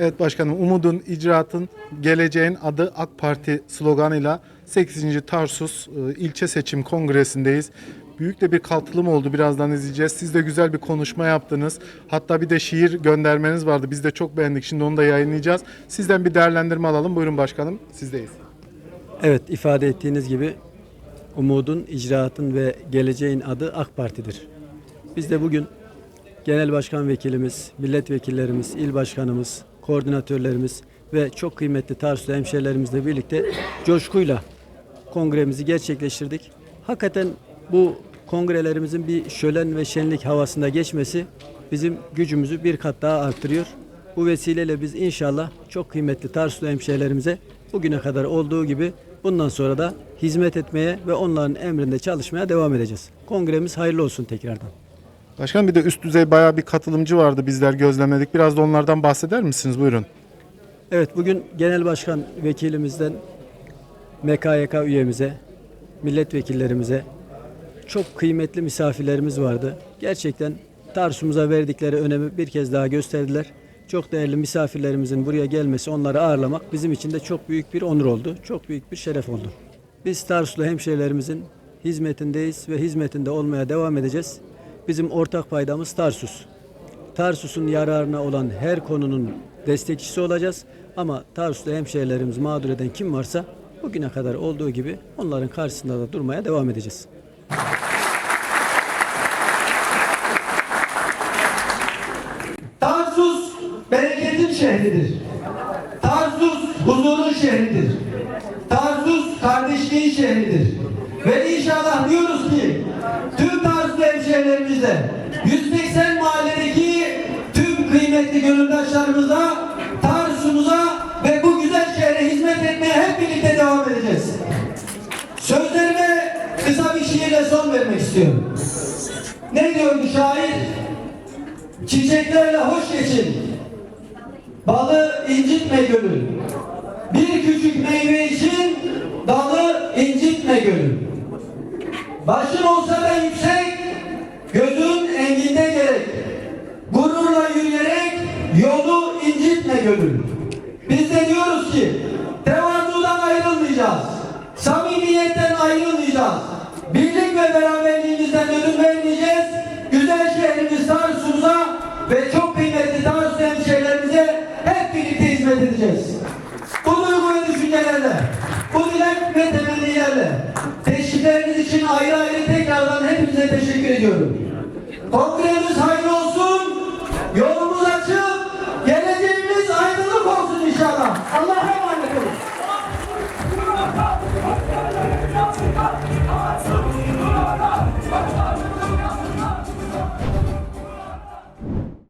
Evet başkanım, umudun, icraatın, geleceğin adı AK Parti sloganıyla 8. Tarsus e, ilçe seçim kongresindeyiz. Büyük de bir katılım oldu. Birazdan izleyeceğiz. Siz de güzel bir konuşma yaptınız. Hatta bir de şiir göndermeniz vardı. Biz de çok beğendik. Şimdi onu da yayınlayacağız. Sizden bir değerlendirme alalım. Buyurun başkanım. Sizdeyiz. Evet ifade ettiğiniz gibi umudun, icraatın ve geleceğin adı AK Parti'dir. Biz de bugün genel başkan vekilimiz, milletvekillerimiz, il başkanımız, koordinatörlerimiz ve çok kıymetli Tarsuslu hemşehrilerimizle birlikte coşkuyla kongremizi gerçekleştirdik. Hakikaten bu kongrelerimizin bir şölen ve şenlik havasında geçmesi bizim gücümüzü bir kat daha arttırıyor. Bu vesileyle biz inşallah çok kıymetli Tarsuslu hemşehrilerimize bugüne kadar olduğu gibi bundan sonra da hizmet etmeye ve onların emrinde çalışmaya devam edeceğiz. Kongremiz hayırlı olsun tekrardan. Başkanım bir de üst düzey bayağı bir katılımcı vardı. Bizler gözlemledik. Biraz da onlardan bahseder misiniz? Buyurun. Evet bugün genel başkan vekilimizden MKYK üyemize, milletvekillerimize çok kıymetli misafirlerimiz vardı. Gerçekten Tarsus'umuza verdikleri önemi bir kez daha gösterdiler. Çok değerli misafirlerimizin buraya gelmesi, onları ağırlamak bizim için de çok büyük bir onur oldu. Çok büyük bir şeref oldu. Biz Tarsuslu hemşehrilerimizin hizmetindeyiz ve hizmetinde olmaya devam edeceğiz. Bizim ortak paydamız Tarsus. Tarsus'un yararına olan her konunun destekçisi olacağız. Ama Tarsus'ta hemşehrilerimiz mağdur eden kim varsa bugüne kadar olduğu gibi onların karşısında da durmaya devam edeceğiz. Tarsus bereketin şehridir. Tarsus huzurun şehridir. Tarsus kardeşliğin şehridir. Ve inşallah diyoruz ki tüm Tarsus hemşehrilerimizle 180 mahalledeki tüm kıymetli gönüldaşlarımıza Tarsus'umuza ve bu güzel şehre hizmet etmeye hep birlikte devam edeceğiz. Sözlerime kısa bir şiirle son vermek istiyorum. Ne diyordu şair? Çiçeklerle hoş geçin. Balı incitme gönül. Bir küçük meyve için dalı incitme gönül. Başın olsa da yüksek, gözün enginde gerek. Gururla yürüyerek yolu incitme gönül. Biz de diyoruz ki tevazudan ayrılmayacağız. Samimiyetten ayrılmayacağız. Birlik ve beraberliğimizden ödün vermeyeceğiz. Güzel şehrimiz Tarsus'umuza ve çok kıymetli Tarsus hemşehrilerimize hep birlikte hizmet edeceğiz. Bu duygu ve düşüncelerle, bu dilek ve temennilerle teşrifleriniz için ayrı ayrı tekrardan hepinize teşekkür ediyorum. Kongremiz hayırlı olsun, yolumuz açık, geleceğimiz aydınlık olsun inşallah. Allah